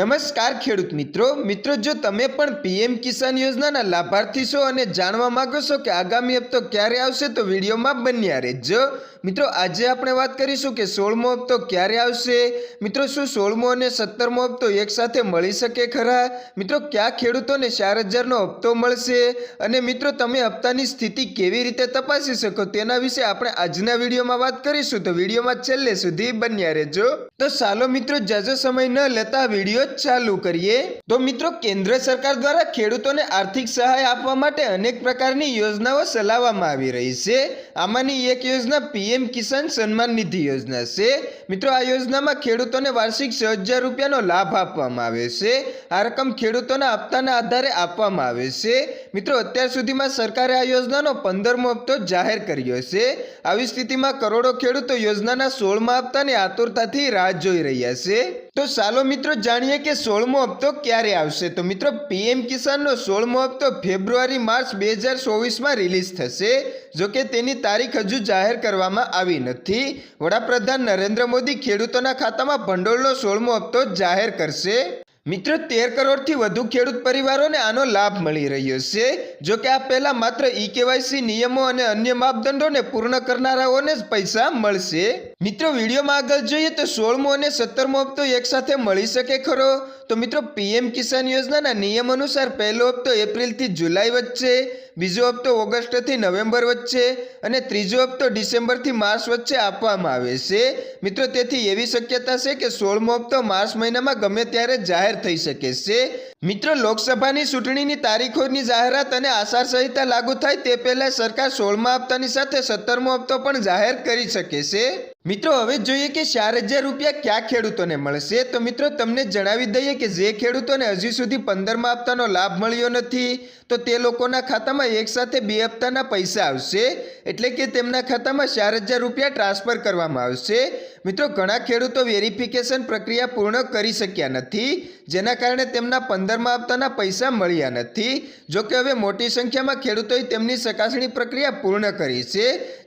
નમસ્કાર ખેડૂત મિત્રો. મિત્રો, જો તમે પણ પીએમ કિસાન યોજનાના લાભાર્થી છો અને જાણવા માંગો છો કે આગામી હપ્તો ક્યારે આવશે, તો વિડીયોમાં બન્યા રહેજો. મિત્રો, આજે આપણે વાત કરીશું કે સોળમો હપ્તો ક્યારે આવશે? મિત્રો, શું સોળમો અને સત્તરમો હપ્તો એકસાથે મળી શકે ખરા? મિત્રો, કયા ખેડૂતોને ચાર હજારનો હપ્તો મળશે? અને મિત્રો, તમે હપ્તાની સ્થિતિ કેવી રીતે તપાસી શકો? તેના વિશે આપણે આજના વિડીયોમાં વાત કરીશું. તો વિડીયોમાં છેલ્લે સુધી બન્યા રહેજો. તો ચાલો મિત્રો, જાજો સમય ન લેતા વીડિયો ચાલુ કરીએ. તો મિત્રો, કેન્દ્ર સરકાર દ્વારા ખેડૂતોને આર્થિક સહાય આપવા માટે અનેક પ્રકારની યોજનાઓ ચલાવવામાં આવી રહી છે. આમાંની એક યોજના પીએમ કિસાન સન્માન નિધિ યોજના છે. મિત્રો, આ યોજનામાં ખેડૂતોને વાર્ષિક છ હજાર રૂપિયાનો લાભ આપવામાં આવે છે. આ રકમ ખેડૂતોના હપ્તાના આધારે આપવામાં આવે છે. મિત્રો, અત્યાર સુધીમાં સરકારે આ યોજનાનો પંદરમો હપ્તો જાહેર કર્યો છે. આવી સ્થિતિમાં કરોડો ખેડૂતો યોજનાના સોળમા હપ્તાની આતુરતાથી રાહ જોઈ રહ્યા છે. તો ચાલો મિત્રો જાણીએ કે સોળમો હપ્તો ક્યારે આવશે? તો મિત્રો પીએમ કિસાનનો સોળમો હપ્તો ફેબ્રુઆરી, માર્ચ બે હજાર ચોવીસમાં રિલીઝ થશે. જો કે તેની તારીખ હજુ જાહેર કરવામાં આવી નથી. વડાપ્રધાન નરેન્દ્ર મોદી ખેડૂતોના ખાતામાં ભંડોળનો સોળમો હપ્તો જાહેર કરશે. મિત્રો, તેર કરોડથી વધુ ખેડૂત પરિવારોને આનો લાભ મળી રહ્યો છે. જો કે આ પહેલા માત્ર ઈ કેવાયસી નિયમો અને અન્ય માપદંડોને પૂર્ણ કરનારાઓને જ પૈસા મળશે. મિત્રો, વિડીયોમાં આગળ જોઈએ તો સોળમો અને સત્તરમો હપ્તો એકસાથે મળી શકે ખરો? તો મિત્રો, પીએમ કિસાન યોજનાના નિયમ અનુસાર પહેલો હપ્તો એપ્રિલથી જુલાઈ વચ્ચે, બીજો હપ્તો ઓગસ્ટથી નવેમ્બર વચ્ચે અને ત્રીજો હપ્તો ડિસેમ્બરથી માર્ચ વચ્ચે આપવામાં આવે છે. મિત્રો, તેથી એવી શક્યતા છે કે સોળમો હપ્તો માર્ચ મહિનામાં ગમે ત્યારે જાહેર થઈ શકે છે. મિત્રો, લોકસભાની ચૂંટણીની તારીખોની જાહેરાત અને આચારસંહિતા લાગુ થાય તે પહેલા સરકાર સોળમા હપ્તાની સાથે સત્તરમો હપ્તો પણ જાહેર કરી શકે છે. મિત્રો, હવે જોઈએ કે ચાર હજાર રૂપિયા કયા ખેડૂતોને મળશે? તો મિત્રો, તમને જણાવી દઈએ કે જે ખેડૂતોને હજી સુધી પંદરમા હપ્તાનો લાભ મળ્યો નથી, તો તે લોકોના ખાતામાં એકસાથે બે હપ્તાના પૈસા આવશે. એટલે કે તેમના ખાતામાં ચાર હજાર રૂપિયા ટ્રાન્સફર કરવામાં આવશે. મિત્રો ઘણા ખેડૂતો વેરિફિકેશન પ્રક્રિયા પૂર્ણ કરી શક્યા નથી. જેના કારણે તેમના પંદરમા હપ્તાના પૈસા મળ્યા નથી. જોકે હવે મોટી સંખ્યામાં ખેડૂતોએ તેમની ચકાસણી પ્રક્રિયા પૂર્ણ કરી છે,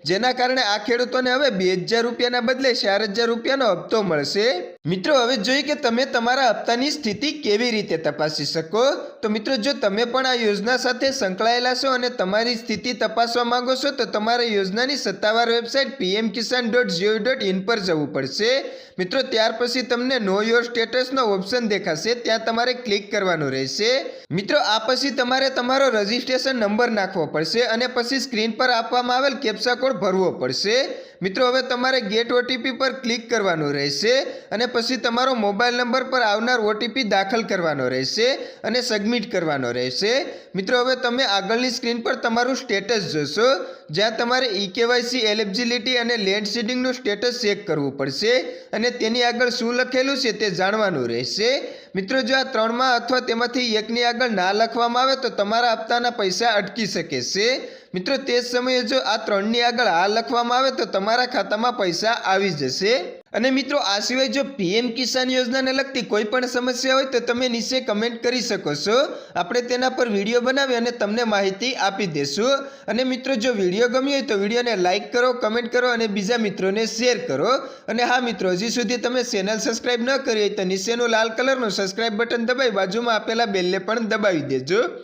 જેના કારણે આ ખેડૂતોને હવે બે હજાર રૂપિયાના બદલે ચાર હજાર રૂપિયાનો હપ્તો મળશે. મિત્રો, હવે જોઈએ કે તમે તમારા હપ્તાની સ્થિતિ કેવી રીતે તપાસી શકો? તો મિત્રો, જો તમે પણ આ યોજના સાથે સંકળાયેલા છો અને તમારી સ્થિતિ તપાસવા માંગો છો, તો તમારે યોજનાની સત્તાવાર website PM Kisan dot gov dot in પર જવું પડશે. મિત્રો, ત્યાર પછી તમને નો યોર સ્ટેટસનો ઓપ્શન દેખાશે. ત્યાં તમારે ક્લિક કરવાનું રહેશે. મિત્રો, આ પછી તમારે તમારો રજિસ્ટ્રેશન નંબર નાખવો પડશે અને પછી સ્ક્રીન પર આપવામાં આવેલ કેપ્સા કોડ ભરવો પડશે. મિત્રો, હવે તમારે ગેટ ઓટીપી પર ક્લિક કરવાનું રહેશે અને પછી તમારો મોબાઈલ નંબર પર આવનાર ઓટીપી દાખલ કરવાનો રહેશે અને સબમિટ કરવાનો રહેશે. મિત્રો, હવે તમે આગળની સ્ક્રીન પર તમારું સ્ટેટસ જોશો, જ્યાં તમારે ઈ કેવાયસી એલિજિબિલિટી અને લેન્ડ સીડિંગનું સ્ટેટસ ચેક કરવું પડશે અને તેની આગળ શું લખેલું છે તે જાણવાનું રહેશે. મિત્રો, જો આ ત્રણમાં અથવા તેમાંથી એકની આગળ ના લખવામાં આવે તો તમારા હપ્તાના પૈસા અટકી શકે છે. મિત્રો, તે જ સમયે જો આ ત્રણની આગળ આ લખવામાં આવે તો તમારા ખાતામાં પૈસા આવી જશે. અને મિત્રો, આ સિવાય જો પીએમ કિસાન યોજનાને લગતી કોઈ પણ સમસ્યા હોય તો તમે નીચે કમેન્ટ કરી શકો છો. આપણે તેના પર વીડિયો બનાવી અને તમને માહિતી આપી દેશું. અને મિત્રો, જો વીડિયો ગમ્યો હોય તો વિડીયોને લાઇક કરો, કમેન્ટ કરો અને બીજા મિત્રોને શેર કરો. અને હા મિત્રો, હજી સુધી તમે ચેનલ સબસ્ક્રાઇબ ન કરી હોય તો નીચેનું લાલ કલરનું સબસ્ક્રાઇબ બટન દબાવી બાજુમાં આપેલા બેલને પણ દબાવી દેજો.